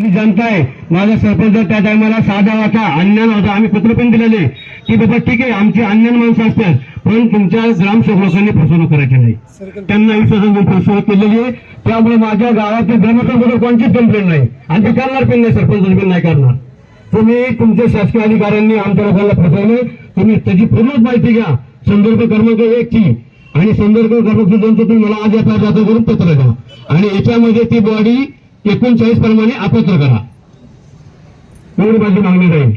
आपली जनता आहे माझा सरपंच त्या टायमाला साधा होता अन्यान होता आम्ही पत्र पण दिलेले. की बाबा ठीक आहे आमची अन्यान माणसं असतात पण तुमच्या ग्रामसेवकांनी फसवणूक करायची नाही. त्यांना विश्वासात फसवणूक केलेली आहे. त्यामुळे माझ्या गावातील ग्रामस्थांबद्दल कोणतीच कंप्लेंट नाही. आणि ते करणार पण नाही सरपंच पण नाही करणार. तुम्ही तुमच्या शासकीय अधिकाऱ्यांनी आमच्या लोकांना फसवलं. तुम्ही त्याची पूर्णच माहिती घ्या. संदर्भ क्रमांक एक ची. आणि संदर्भ क्रमांक दोनचं तुम्ही मला आज या करून पत्र द्या आणि याच्यामध्ये ती बॉडी एकोणचाळीस प्रमाणे अपात्र करा. एवढी माझी मागणी राहील.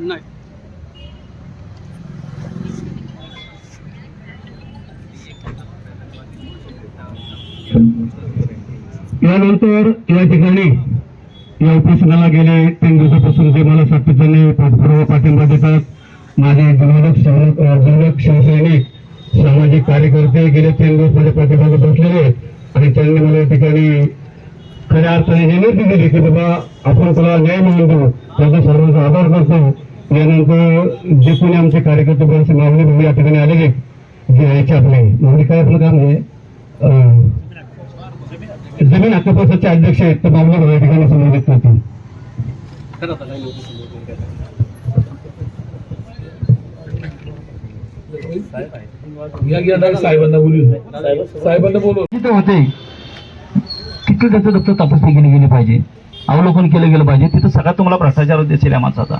नाही. यानंतर या ठिकाणी या उपोषणाला गेले तीन दिवसापासून जे मला सातत्याने पाठपुरावा पाठिंबा देतात माझे जिल्ह्यात जिल्ह्यात शिवसैनिक सामाजिक कार्यकर्ते गेले तीन दिवस माझ्या पाठीमागे बसलेले आहेत. आणि त्यांनी मला या ठिकाणी खऱ्या अर्थाने हे निर्णय दिले की बाबा आपण तुला न्याय मिळून देऊ. त्याचा सर्वांचा आभार करतो यानंतर जे कोणी आमचे कार्यकर्ते बरेचसे मागणी म्हणून या ठिकाणी आलेले जे यायचे आपले म्हणजे काय आपलं काम आहे? अं, जमीन हक्क परिषदचे अध्यक्ष आहेत तर मामला या ठिकाणी संबंधित करतील खरं आता काही लोकं समोर काय साहेबांना साहेबांना तिथे होते. तिथे त्याचं दप्तर तपासणी केली गेली पाहिजे? अवलोकन केलं गेलं पाहिजे. तिथं सगळा तुम्हाला भ्रष्टाचार दिसेल या माणसाचा.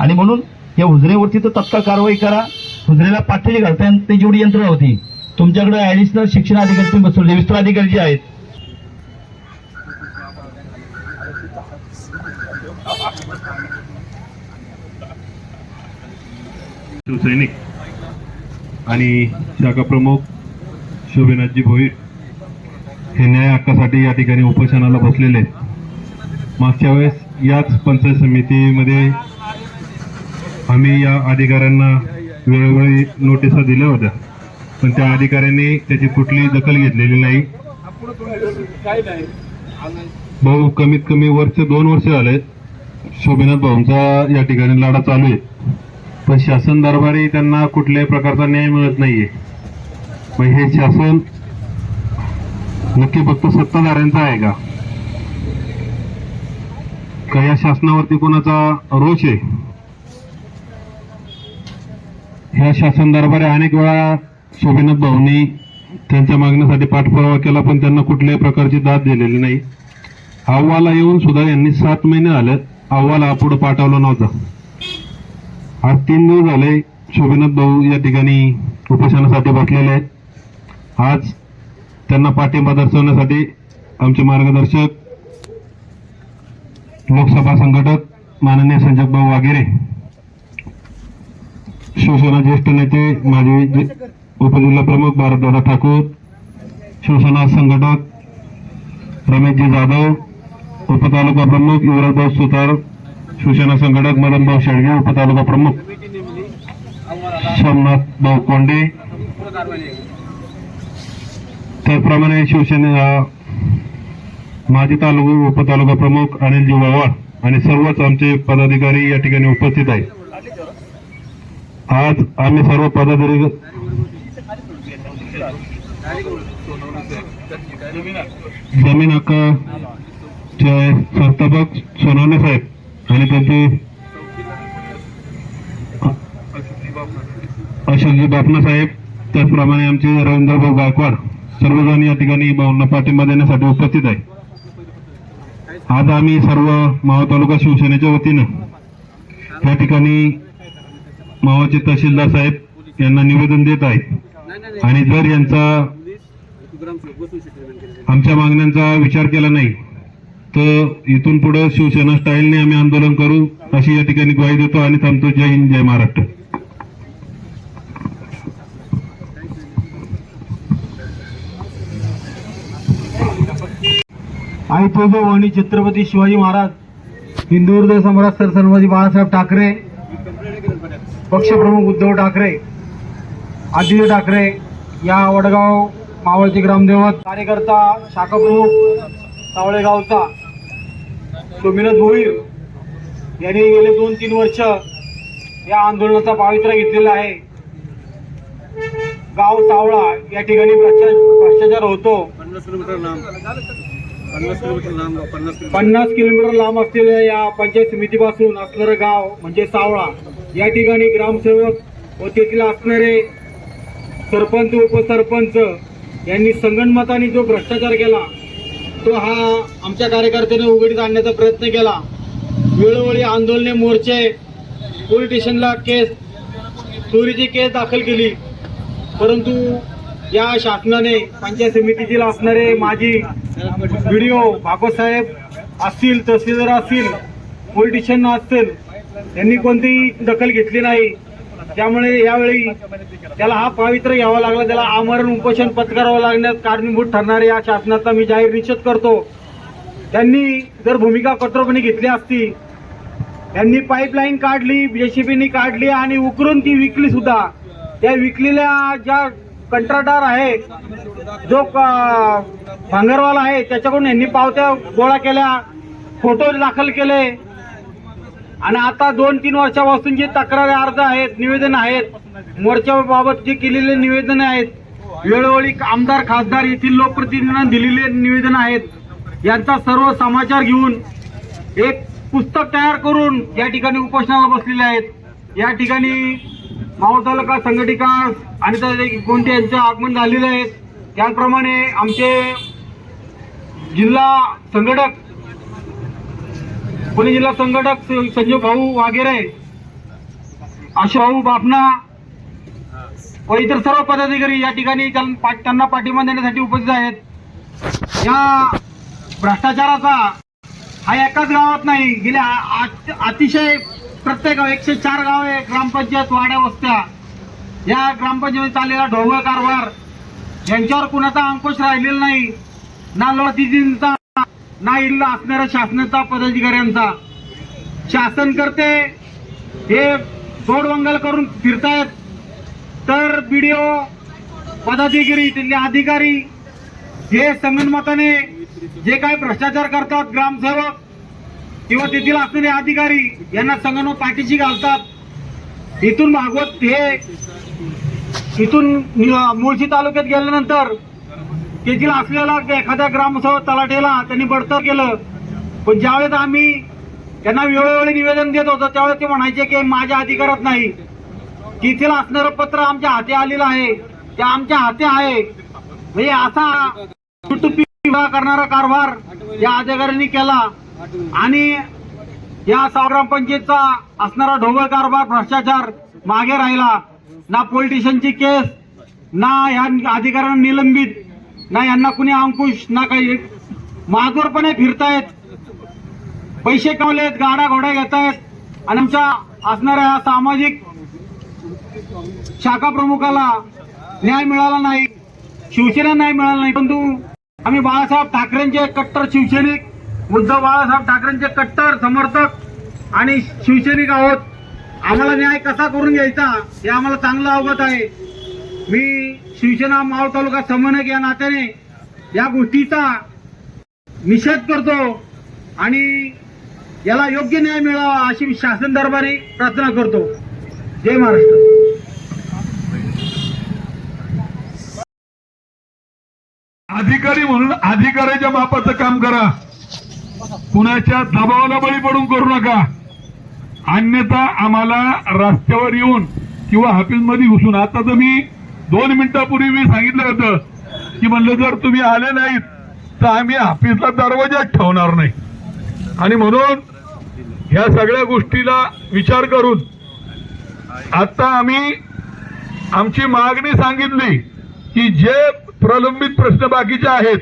आणि म्हणून या हुजरेवरती तर तत्काळ कारवाई करा. हुजरेला पाठीची घालता ते जेवढी यंत्रणा होती. तुमच्याकडे ऍडिशनल शिक्षण अधिकारी तुम्ही बसवले. विस्तार अधिकारी जे आहेत. शिवसैनिक आणि शाखा प्रमुख शोभेनाथजी भोईर हे न्याय हक्कासाठी या ठिकाणी उपोषणाला बसलेले आहेत. मागच्या वेळेस याच पंचायत समितीमध्ये आम्ही या अधिकाऱ्यांना वेळोवेळी नोटिसा दिल्या होत्या. पण त्या अधिकाऱ्यांनी त्याची कुठली दखल घेतलेली नाही. भाऊ कमीत कमी वर्ष दोन वर्ष झाले शोभेनाथ भाऊंचा या ठिकाणी लढा चालू आहे. पण शासन दरबारी त्यांना कुठल्याही प्रकारचा न्याय मिळत नाहीये. मग हे शासन नक्की फक्त सत्ताधाऱ्यांचं आहे का? का या शासनावरती कोणाचा रोष आहे? ह्या शासन दरबारी अनेक वेळा शोभिनाथ भाऊंनी त्यांच्या मागण्यासाठी पाठपुरावा केला पण त्यांना कुठल्याही प्रकारची दाद दिलेली नाही. अहवाला येऊन सुद्धा यांनी सात महिने झाले अहवाला हा पुढे पाठवला नव्हता. आज तीन दिवस झाले शोभनाथ भाऊ या ठिकाणी उपोषणासाठी बसलेले आहेत. आज त्यांना पाठिंबा दर्शवण्यासाठी आमचे मार्गदर्शक लोकसभा संघटक माननीय संजय भाऊ वागेरे शिवसेना ज्येष्ठ नेते माजी उपजिल्हा प्रमुख भारतदादा ठाकूर शिवसेना संघटक रमेशजी जाधव उपतालुका प्रमुख युवराजभाऊ सुतार शिवसेना संघटक मदनभाऊ शेळगे उपतालुका प्रमुख सोमनाथ भाऊ कोंडे त्याचप्रमाणे शिवसेना माजी तालुका उपतालुका प्रमुख अनिलजी वावाड आणि सर्वच आमचे पदाधिकारी या ठिकाणी उपस्थित आहेत. आज आम्ही सर्व पदाधिकारी जमीन हक्काचे संस्थापक सोनवणे साहेब. आणि त्यांचे अशोकजी बापना साहेब त्याचप्रमाणे आमचे रवींद्रभाऊ गायकवाड सर्वजण या ठिकाणी भाऊंना पाठिंबा देण्यासाठी उपस्थित आहे. आज आम्ही सर्व मावळ तालुका शिवसेनेच्या वतीनं या ठिकाणी मावाचे तहसीलदार साहेब यांना निवेदन देत आहेत आणि जर यांचा आमच्या मागण्यांचा विचार केला नाही तर इथून पुढे शिवसेना स्टाईलने आम्ही आंदोलन करू अशी या ठिकाणी ग्वाही देतो आणि थांबतो. जय हिंद जय महाराष्ट्र. आई तुळजाभवानी छत्रपती शिवाजी महाराज हिंदू हृदय सम्राट सरसन्मती बाळासाहेब ठाकरे पक्षप्रमुख उद्धव ठाकरे आदित्य ठाकरे या वडगाव मावळचे ग्रामदेवत कार्यकर्ता शाखा प्रमुख सोमीनाथ भोईर यांनी गेले दोन तीन वर्ष या आंदोलनाचा पावित्र्य घेतलेला आहे. गाव सावळा या ठिकाणी भ्रष्टा- भ्रष्टाचार होतो. पन्नास किलोमीटर लांब. पन्नास किलोमीटर लांब पन्नास किलोमीटर. पन्नास किलोमीटर लांब असलेल्या या पंचायत समितीपासून असणारं गाव म्हणजे सावळा या ठिकाणी ग्रामसेवक व तेथील असणारे सरपंच उपसरपंच यांनी संगणमताने जो भ्रष्टाचार केला तो हा आमच्या कार्यकर्त्याने उघडीत आणण्याचा प्रयत्न केला. वेळोवेळी आंदोलने मोर्चे पोलीस स्टेशनला केस चोरीची केस दाखल केली. परंतु या शासनाने पंचायत समितीतील असणारे माजी व्हिडिओ भागवतसाहेब असतील तहसीलदार असतील पोलिटिशियन असतील यांनी कोणतीही दखल घेतली नाही. त्यामुळे यावेळी त्याला हा पावित्र्य घ्यावा लागला त्याला आमरण उपोषण पत्करावं लागण्यात कारणीभूत ठरणारे या शासनाचा मी जाहीर निषेध करतो. त्यांनी जर भूमिका कठोरपणे घेतली असती त्यांनी पाईपलाईन काढली जेसीबीनी काढली आणि उकरून ती विकली सुद्धा. त्या विकलेल्या ज्या कंत्राटदार आहे जो भांगरवाला आहे त्याच्याकडून यांनी पावत्या गोळा केल्या फोटो दाखल केले. आणि आता दोन तीन वर्षापासून जे तक्रारी अर्ज आहेत निवेदन आहेत मोर्चाबाबत जे केलेले निवेदन आहेत वेळोवेळी आमदार खासदार येथील लोकप्रतिनिधींना दिलेले निवेदन आहेत. यांचा सर्व समाचार घेऊन एक पुस्तक तयार करून या ठिकाणी उपोषणाला बसलेले आहेत. या ठिकाणी मावळ तालुका संघटिका आणि कोणते यांचे आगमन झालेले आहेत त्याप्रमाणे आमचे जिल्हा संघटक पुणे जिल्हा संघटक संजीव भाऊ वागेरे अशोभाऊ बापना व इतर सर्व पदाधिकारी या ठिकाणी त्यां- पा- त्यांना पाठिंबा देण्यासाठी उपस्थित आहेत. या भ्रष्टाचाराचा हा एकाच गावात नाही गेल्या अतिशय प्रत्येक गाव एकशे चार गावे ग्रामपंचायत वाड्या वस्त्या. या ग्रामपंचायतीत चाललेला ढोबळ कारभार यांच्यावर कुणाचा अंकुश राहिलेला नाही ना लढतीजींचा ना इल्ला असणाऱ्या शासनाचा पदाधिकाऱ्यांचा. शासन करते हे तोडवंगल करून फिरतायत. तर बीडीओ पदाधिकारी तिथले अधिकारी हे संगणमताने जे काही भ्रष्टाचार करतात ग्रामसेवक किंवा तेथील असणारे अधिकारी यांना संगणमत पाठीशी घालतात. इथून भागवत हे इथून मुळशी तालुक्यात गेल्यानंतर तेथील असलेला एखाद्या ग्रामसभा तलाठ्याला त्यांनी बडतर्फ केलं. पण ज्यावेळेस आम्ही त्यांना वेळोवेळी निवेदन देत होतो त्यावेळेस ते म्हणायचे की माझ्या अधिकारात नाही. तिथील असणारं पत्र आमच्या हाती आलेलं आहे. ते आमच्या हाती आहे. म्हणजे असा टुटुपी करणारा कारभार या अधिकाऱ्यांनी केला. आणि या साव ग्रामपंचायतचा असणारा ढोबळ कारभार भ्रष्टाचार मागे राहिला. ना पोलिटिशियनची केस ना या अधिकाऱ्यांना निलंबित. ना यांना कुणी अंकुश ना काही. माजूरपणे फिरतायत. पैसे कमलेत गाड्या घोड्या घेत आहेत. आणि आमच्या असणाऱ्या सामाजिक शाखा प्रमुखाला न्याय मिळाला नाही शिवसेना न्याय मिळाला नाही. परंतु आम्ही बाळासाहेब ठाकरेंचे कट्टर शिवसैनिक उद्धव बाळासाहेब ठाकरेंचे कट्टर समर्थक आणि शिवसैनिक आहोत. आम्हाला न्याय कसा करून घ्यायचा हे आम्हाला चांगलं अवगत आहे. मी शिवसेना मावळ तालुका समन्वयक या नात्याने या गोष्टीचा निषेध करतो आणि याला योग्य न्याय मिळावा अशी मी शासन दरबारी प्रार्थना करतो. जय महाराष्ट्र. अधिकारी म्हणून अधिकाऱ्याच्या मापाचं काम करा. कुणाच्या दबावाला बळी पडून करू नका. अन्यथा आम्हाला रस्त्यावर येऊन किंवा ऑफिसमध्ये घुसून आता तर मी दोन मिनिटापूर्वी मी सांगितलं होतं की म्हणलं जर तुम्ही आले नाहीत तर आम्ही ऑफिसला दरवाजाच ठेवणार नाही. आणि म्हणून ह्या सगळ्या गोष्टीला विचार करून आता आम्ही आमची मागणी सांगितली की जे प्रलंबित प्रश्न बाकीचे आहेत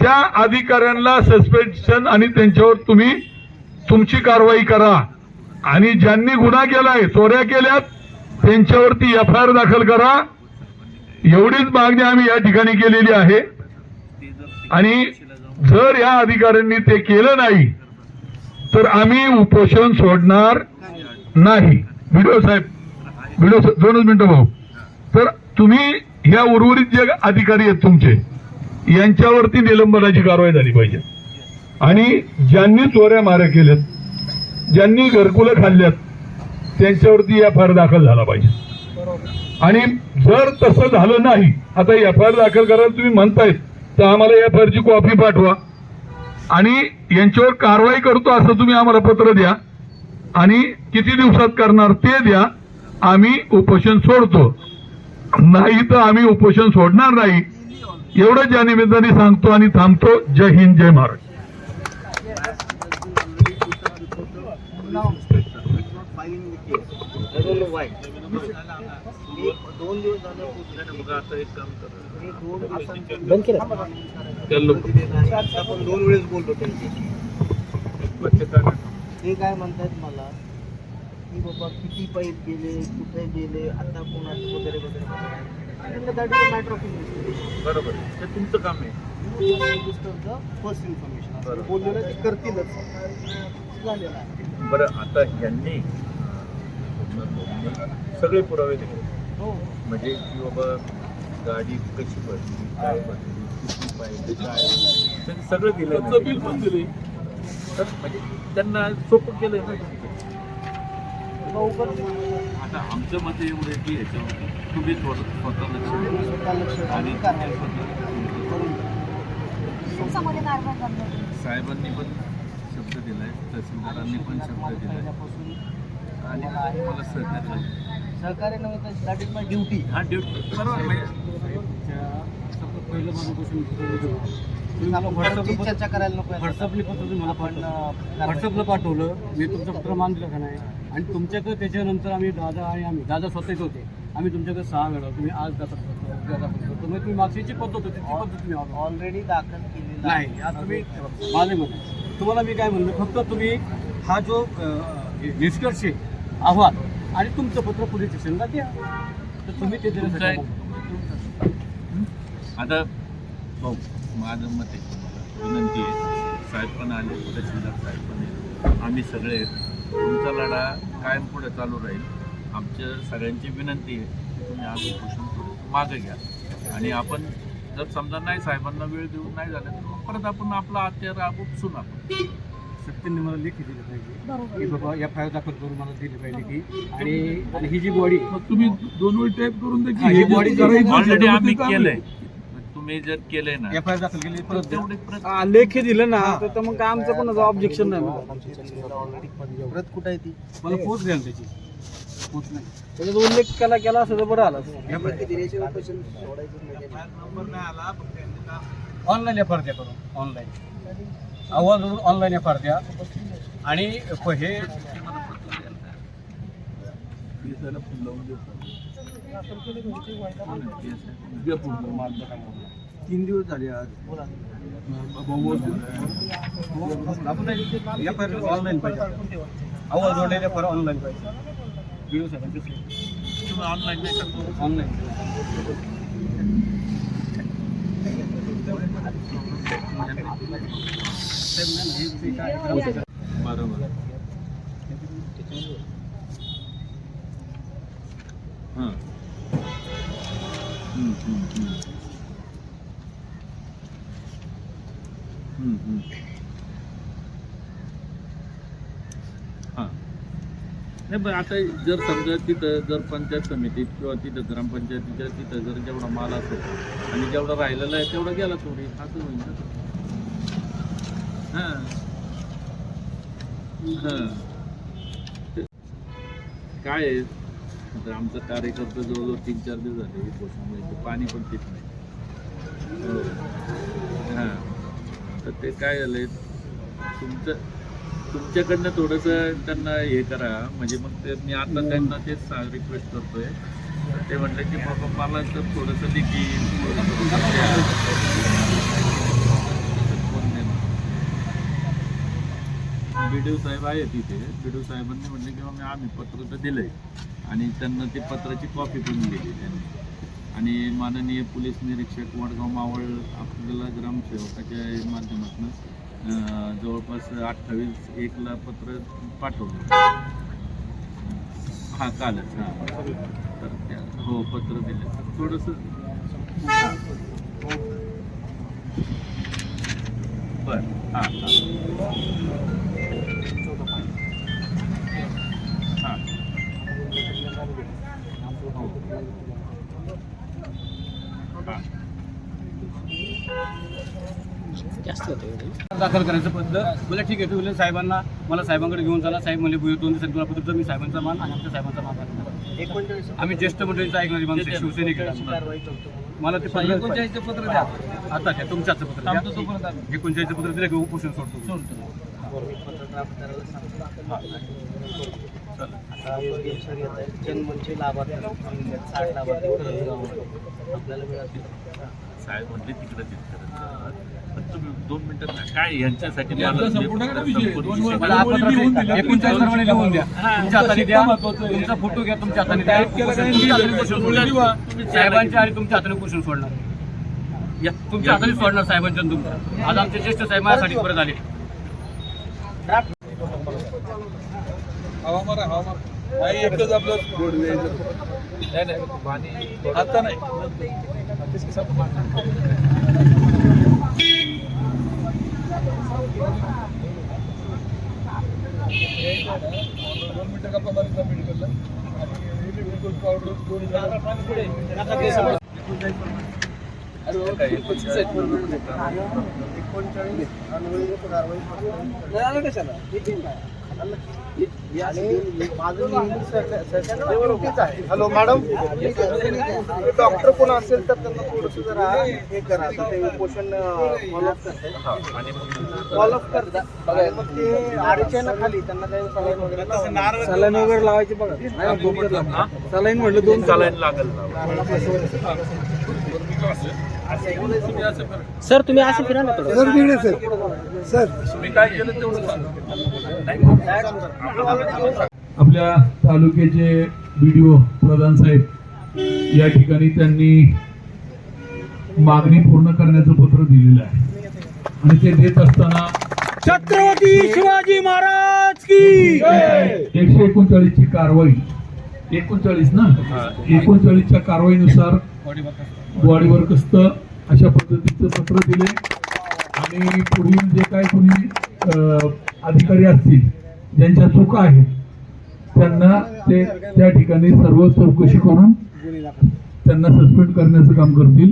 त्या अधिकाऱ्यांना सस्पेन्शन आणि त्यांच्यावर तुम्ही तुमची कारवाई करा. आणि ज्यांनी गुन्हा केलाय चोऱ्या केल्यात त्यांच्यावरती एफ आय आर दाखल करा. एवढीच मागणी आम्ही या ठिकाणी केलेली आहे. आणि जर या अधिकाऱ्यांनी ते केलं नाही तर आम्ही उपोषण सोडणार नाही. व्हिडिओ साहेब व्हिडिओ दोनच मिनिटं भाऊ. तर तुम्ही ह्या उर्वरित जे अधिकारी आहेत तुमचे यांच्यावरती निलंबनाची कारवाई झाली पाहिजे. आणि ज्यांनी चोऱ्या माऱ्या केल्यात ज्यांनी घरकुलं खाल्ल्यात त्यांच्यावरती एफ फार आर दाखल झाला पाहिजे. आणि जर तसं झालं नाही आता एफ आय आर दाखल करायला तुम्ही म्हणतायत तर आम्हाला एफ आय आरची कॉपी पाठवा. आणि यांच्यावर कारवाई करतो असं तुम्ही आम्हाला पत्र द्या. आणि किती दिवसात करणार ते द्या. आम्ही उपोषण सोडतो. नाही तर आम्ही उपोषण सोडणार नाही. एवढंच या निमित्ताने सांगतो आणि थांबतो. जय हिंद जय महाराष्ट्र बंद केलं. आपण दोन वेळेस बोललो त्यांची ते काय म्हणतात? मला? की बाबा किती पैप गेले कुठे गेले आता कोणाचे वगैरे वगैरे वगैरे. That is matter of investigation बरोबर ते तुमचं काम आहे. फर्स्ट इन्फॉर्मेशन बोललेलं ते करतीलच. झालेलं आहे. बरं आता यांनी सगळे पुरावे दिले. हो म्हणजे की बाबा गाडी कशी भरली काय भरली किती पाहिजे काय? त्यांनी सगळं दिलं बिल पण दिले तर म्हणजे त्यांना सोपं केलंय ना. आता आमचं मत एवढं आहे की ह्याच्यावरती तुम्ही थोडं स्वतः लक्ष द्या. स्वतः लक्ष आणि साहेबांनी पण शब्द दिलाय तहसीलदारांनी पण शब्द दिलाय. आणि मला सहकार्य. सहकार्य नव्हे तर दॅट इज माय ड्युटी हा ड्युटी बरोबर. म्हणजे पहिलं माझं क्वेश्चन व्हॉट्सअपची चर्चा करायला नको आहे. व्हॉट्सअपली पत्र तुम्ही मला पाठवलं. व्हॉट्सअपला पाठवलं. मी तुमचं पत्र मान दिलं का नाही? आणि तुमच्याकडे त्याच्यानंतर आम्ही दादा आणि आम्ही दादा स्वतःच होते. आम्ही तुमच्याकडे सहा वेळा तुम्ही आज दाखल करतो. तुम्ही मागची पद्धत होती ती पद्धत तुम्ही. ऑलरेडी दाखल केलेला नाही आज तुम्ही माझे मत. तुम्हाला मी काय म्हणलं फक्त तुम्ही हा जो निष्कर्ष आहे अहवाल आणि तुमचं पत्र पोलीस स्टेशनला द्या. तर तुम्ही ते एक- आता भाऊ माझं मत आहे. विनंती आहे. साहेब पण आले तहसीलदार साहेब पण आहेत आम्ही सगळे तुमचा लढा कायम पुढे चालू राहील. आमच्या सगळ्यांची विनंती आहे की तुम्ही आज उपोषण मागं घ्या. आणि आपण जर समजा नाही साहेबांना वेळ देऊन नाही झालं तर मग परत आपण आपला हत्यार उपसून आपण सत्यांनी मला लेखी दिलं पाहिजे. बरोबर. की बाबा एफ आय दाखल करून मला दिली पाहिजे की आणि आणि ही जी बॉडी मग तुम्ही दोन वेळ टाईप करून द्या हा, ऑलरेडी आम्ही. केलंय. तुम्ही जर केलंय ना. एफ आय दाखल केली परत लेखी दिलं ना तर मग काय आमचं कोणाचं ऑब्जेक्शन नाही प्रत कुठं आहे ती? मला पोच द्या ना त्याची. पोच नाही. त्याच्यात उल्लेख केला केला असं तर बरं आला ऑनलाईन एफ आर द्या करून. ऑनलाईन. अहवाल धरून ऑनलाईन एफ आर द्या. आणि हे तीन दिवस झाले आज. एफ आर ऑनलाईन पाहिजे. अहवाल जोडलेले एफ आर ऑनलाईन पाहिजे ऑनलाईन नाही करतो ऑनलाईन बरोबर हां हम्म, हम्म, हम्म. हम्म, हम्म. हां नाही पण आता जर समजा तिथं जर पंचायत समितीत किंवा तिथं ग्रामपंचायतीच्या तिथं जर जेवढा माल असेल आणि जेवढा राहिलेला आहे तेवढा गेला थोडी असं होईल ना हां. हां. काय आहे? आता आमचा कार्यकर्ता जवळजवळ तीन चार दिवस झाले पोषण पाणी पण पित नाही. हो. हां. तर ते काय झालंय? तुमचं तुमच्याकडनं थोडंसं त्यांना हे करा. म्हणजे मग ते मी आता त्यांना तेच रिक्वेस्ट करतोय. तर ते म्हटलं की बाबा मला तर थोडंसं लिखी बी साहेब आहे तिथे. बी साहेबांनी म्हटलं की बाबा आम्ही पत्र तर दिलंय. आणि त्यांना ते पत्राची कॉपी पण दिली त्यांनी आणि माननीय पोलीस निरीक्षक वडगाव मावळ आपल्याला ग्रामसेवकाच्या माध्यमातून जवळपास अठ्ठावीस एकला पत्र पाठवलं. हां कालच हां. तर त्या हो पत्र दिले. तर थोडंसं बरं हां. हां. हां. हो. दाखल करायचं पद्धत. बोला ठीक आहे तुम्ही साहेबांना मला साहेबांकडे घेऊन चला साहेब म्हणजे दोन दिवसांनी तुला पत्र मी साहेबांचा मान आणि आमच्या साहेबांचा मान. एकोणचाळीस आम्ही ज्येष्ठ मंडळीचं ऐकणारी माणसं. शिवसैनिक मला ते पत्र पत्र द्या. आता द्या तुमच्याच पत्र एकोणचाळीसचं पत्र दिलं की उपोषण सोडतो. जन्मचे लाभार्थी साठ लाभार्थी आपल्याला मिळतील साहेब म्हणले तिकडे पण तुम्ही दोन मिनिटात ना काय यांच्यासाठी मला तुमचा फोटो घ्या तुमच्या हाताने. साहेबांच्या आणि तुमच्या हाताने उपोषण सोडणार. या तुमच्या हाताने सोडणार साहेबांच्या तुमच्या. आज आमचे ज्येष्ठ साहेब माझ्यासाठी परत आले. नाही एकच आपलं नाही नाही. आता नाही. दोन मिनिटं गप्पा मारायचा मेडिकलला आणि पावडर दोन एकोणचाळीस कारवाई हॅलो मॅडम. डॉक्टर कोण असेल तर त्यांना थोडस जरा हे करा. ते उपोषण फॉलोअप करतात. फॉलोअप करतात. आणि मग ते आडीच्या ना खाली त्यांना काही सलाईन वगैरे सलाईन वगैरे लावायची बघा. सलाईन म्हटलं दोन सलाईन सर तुम्ही असे फिरा ना मी काय केलं तेवढं सांगा. आपल्या तालुक्याचे बीडीओ प्रधान साहेब या ठिकाणी त्यांनी मागणी पूर्ण करण्याचं पत्र दिलेलं आहे. आणि ते देत असताना छत्रपती शिवाजी महाराज की एकशे एकोणचाळीस ची कारवाई एकोणचाळीस ना? एकोणचाळीसच्या कारवाईनुसार बॉडीवर कस्त अशा पद्धतीचं पत्र दिले आणि पुढील जे काय कोणी अधिकारी असतील ज्यांच्या चुका आहेत त्यांना ते त्या ठिकाणी सर्व चौकशी करून त्यांना सस्पेंड करण्याचं काम करतील.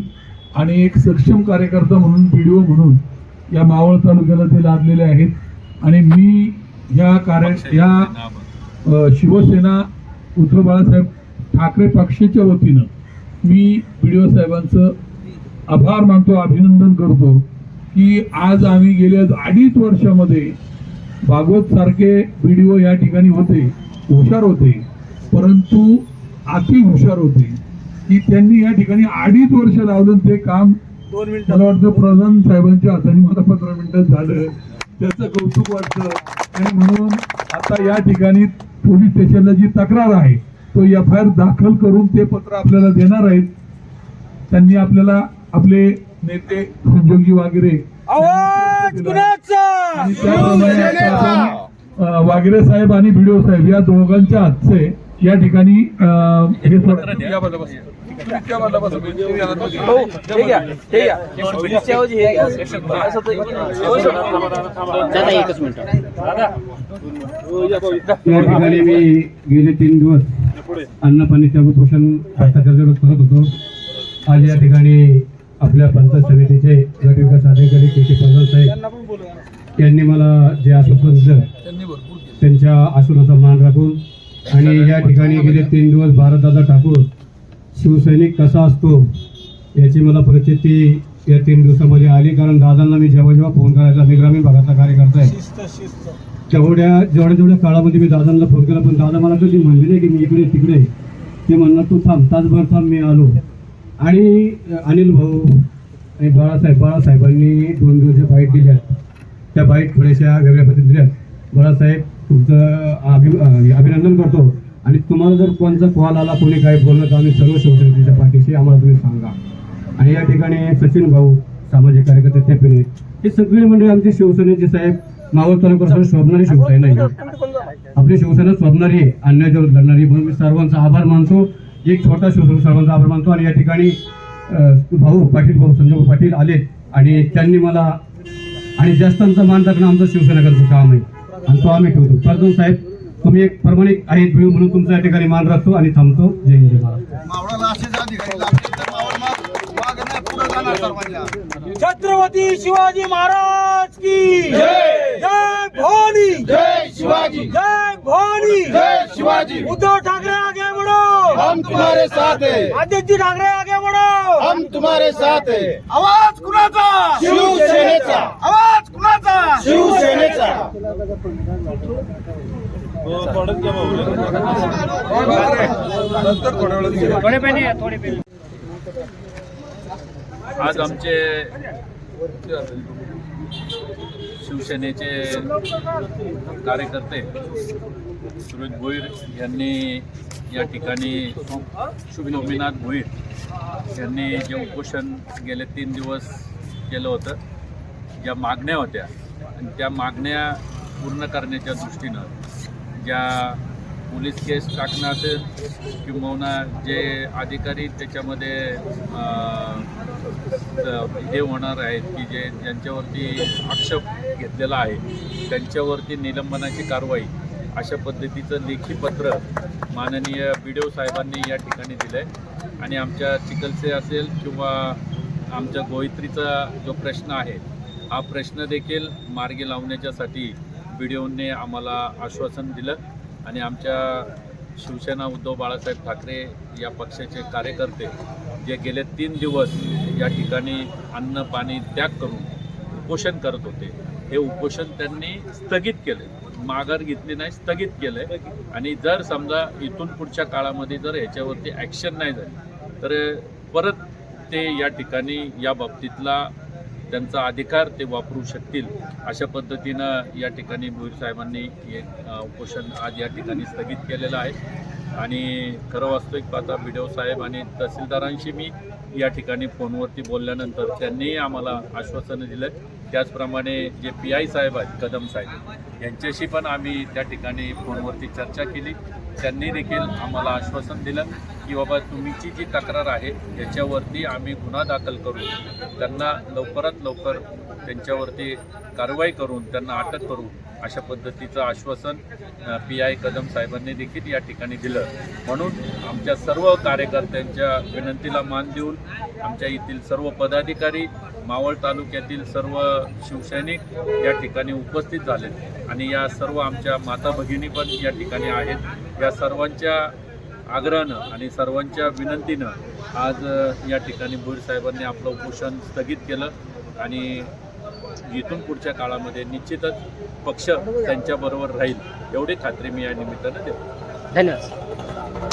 आणि एक सक्षम कार्यकर्ता म्हणून बी डी ओ म्हणून या मावळ तालुक्याला ते लादलेले आहेत. आणि मी या कार्य या शिवसेना उद्धव बाळासाहेब ठाकरे पक्षाच्या वतीनं मी व्हिडिओ साहेबांचं आभार मानतो अभिनंदन करतो की आज आम्ही गेल्या अडीच वर्षामध्ये भागवत सारखे व्हिडिओ या ठिकाणी होते हुशार होते परंतु अति हुशार होते. की त्यांनी या ठिकाणी अडीच वर्ष लावलं ते काम दोन मिनिट. मला वाटतं प्रधान साहेबांच्या हाताने मला पंधरा मिनिटात झालं. त्याचं कौतुक वाटतं. आणि म्हणून आता या ठिकाणी पोलीस स्टेशनला जी तक्रार आहे तो एफ आय आर दाखल करून ते पत्र आपल्याला देणार आहेत. त्यांनी आपल्याला आपले नेते संजोगी वगैरे वागिरे साहेब आणि भिडिओ साहेब या दोघांच्या हातचे या ठिकाणी हे या ठिकाणी मी गेले तीन दिवस अन्न पाणीच्या उपोषण भ्रष्टाचार करत होतो. आज या ठिकाणी आपल्या पंचायत समितीचे गट विकास अधिकारी के के प्रधान साहेब. यांनी मला जे आश्वासन दिलं त्यांच्या आश्वासनाचा मान राखून आणि या ठिकाणी गेले तीन दिवस भारतदादा ठाकूर शिवसैनिक कसा असतो याची मला प्रचिती या तीन दिवसामध्ये आली. कारण दादांना मी जेव्हा जेव्हा फोन करायचा मी ग्रामीण भागातला कार्यकर्ता आहे. तेवढ्या जेवढ्या जेवढ्या काळामध्ये मी दादांना फोन केला पण दादा मला कधी म्हणले नाही की मी इकडे तिकडे. ते म्हणणार तू थांब तासभर थांब मी आलो. आणि अनिल भाऊ आणि बाळासाहेब बाळासाहेबांनी दोन दिवस ज्या बाईट दिल्या त्या बाईट थोड्याशा वेगळ्या पद्धतीने दिल्या. बाळासाहेब तुमचं अभि अभिनंदन करतो. आणि तुम्हाला जर कोणचा कॉल आला कोणी काय बोललं तर आम्ही सर्व शिवसेनेच्या पाठीशी आम्हाला तुम्ही सांगा. आणि या ठिकाणी सचिन भाऊ सामाजिक कार्यकर्ते ते हे सगळी म्हणजे आमचे शिवसेनेचे साहेब. मावळ तालुक्यात स्वप्नारी शिवसेना आहे. आपली शिवसेना स्वप्नारी आहे. अन्यायावर लढणारी म्हणून मी सर्वांचा आभार मानतो. एक छोटा शिवसेना सर्वांचा आभार मानतो आणि या ठिकाणी भाऊ पाटील भाऊ संजय पाटील आलेत आणि त्यांनी मला आणि जास्तांचा मान राखणं आमचं शिवसेनेकडचं काम आहे. आणि तो आम्ही ठेवतो. प्रधान साहेब तुम्ही एक प्रामाणिक आहेत भिऊ म्हणून तुमचा या ठिकाणी मान राखतो आणि थांबतो. जय हिंद जय महाराष्ट्र मावळाला असेच अधिकारी लागतील तर मावळ माग माग नाही पुढे जाणार सर्वांना. छत्रपती शिवाजी महाराज की जय! जय भवानी! जय शिवाजी! जय भवानी! जय शिवाजी। उद्धव ठाकरे आगे बढ़ो। हम तुम्हारे साथ है। आदित्य ठाकरे आगे बढ़ो। हम तुम्हारे साथ है। आवाज कुणाचा शिवसेनेचा आवाज कुणाचा शिवसेनेचा आज आमचे शिवसेनेचे कार्यकर्ते सुरेश भोईर यांनी या ठिकाणी शुभोमीनाथ भोईर यांनी जे उपोषण गेले तीन दिवस केलं होतं ज्या मागण्या होत्या आणि त्या मागण्या पूर्ण करण्याच्या दृष्टीनं ज्या पोलीस केस टाकणं असेल किंबहुना जे अधिकारी त्याच्यामध्ये हे होणार आहेत की जे ज्यांच्यावरती आक्षेप घेतलेला आहे त्यांच्यावरती निलंबनाची कारवाई अशा पद्धतीचं लेखी पत्र माननीय बी डी ओ साहेबांनी या ठिकाणी दिलं आहे आणि आमच्या चिखलसे असेल किंवा आमच्या गोयत्रीचा जो प्रश्न आहे हा प्रश्न देखील मार्गी लावण्याच्यासाठी बी डी ओने आम्हाला आश्वासन दिलं. आणि आमच्या शिवसेना उद्धव बाळासाहेब ठाकरे या पक्षाचे कार्यकर्ते जे गेले तीन दिवस या ठिकाणी अन्न पाणी त्याग करून उपोषण करत होते हे उपोषण त्यांनी स्थगित केले. माघार घेतली नाही स्थगित केलं. आणि जर समजा इथून पुढच्या काळामध्ये जर ह्याच्यावरती ॲक्शन नाही झाली तर परत ते या ठिकाणी या बाबतीतला त्यांचा अधिकार ते वापरू शकतील अशा पद्धतीनं या ठिकाणी भोईर साहेबांनी हे उपोषण आज या ठिकाणी स्थगित केलेलं आहे. आणि खरं वास्तविक पाहता बी साहेब आणि तहसीलदारांशी मी या ठिकाणी फोनवरती बोलल्यानंतर त्यांनीही आम्हाला आश्वासनं दिलं. त्याचप्रमाणे जे पी आय साहेब आहेत कदम साहेब यांच्याशी पण आम्ही त्या ठिकाणी फोनवरती चर्चा केली. त्यांनी देखील आम्हाला आश्वासन दिलं की बाबा तुमची जी तक्रार आहे याच्यावरती आम्ही गुन्हा दाखल करू त्यांना लवकरात लवकर त्यांच्यावरती कारवाई करून त्यांना अटक करू अशा पद्धतीचं आश्वासन पी आय कदम साहेबांनी देखील या ठिकाणी दिलं. म्हणून आमच्या सर्व कार्यकर्त्यांच्या विनंतीला मान देऊन आमच्या येथील सर्व पदाधिकारी मावळ तालुक्यातील सर्व शिवसैनिक या ठिकाणी उपस्थित झाले. आणि या सर्व आमच्या माता भगिनी पण या ठिकाणी आहेत. या सर्वांच्या आग्रहानं आणि सर्वांच्या विनंतीनं आज या ठिकाणी भोईर साहेबांनी आपलं उपोषण स्थगित केलं. आणि इथून पुढच्या काळामध्ये निश्चितच पक्ष त्यांच्याबरोबर राहील एवढी खात्री मी या निमित्तानं देतो. धन्यवाद.